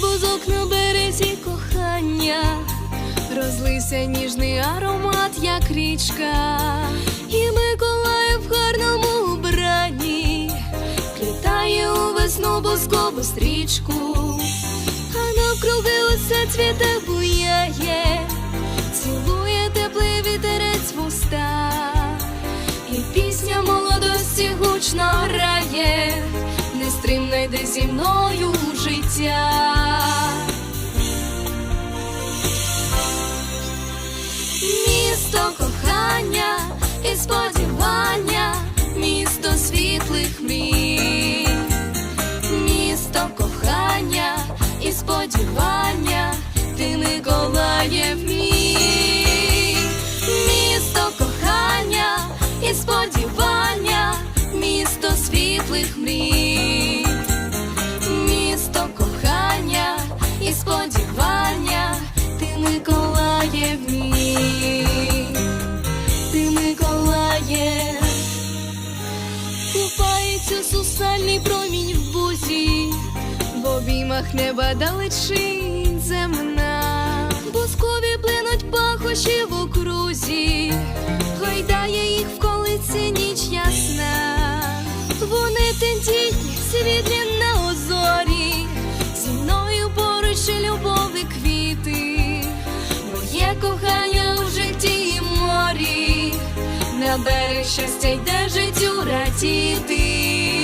Бузок на березі кохання, розлився ніжний аромат, як річка, і Миколаїв в гарному убранні. Літає у весну бузкову стрічку, а навкруги усе цвіте буяє, цілує теплий вітерець в уста, і пісня молодості гучно грає, нестримно йде зі мною життя. Місто кохання і сподівання, місто світлих мрій, місто кохання і сподівання, ти Миколаїв мій, місто кохання і сподівання, місто світлих мрій, місто кохання і сподівання, ти Миколаїв Купається сусальний промінь в бузі, в обіймах неба далечінь земна, бускові плинуть пахощі в окрузі, гойдає їх в колиці ніч ясна, вони тендітні, світлі На берег щастя йде життю радіти.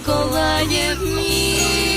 Миколаїв мій.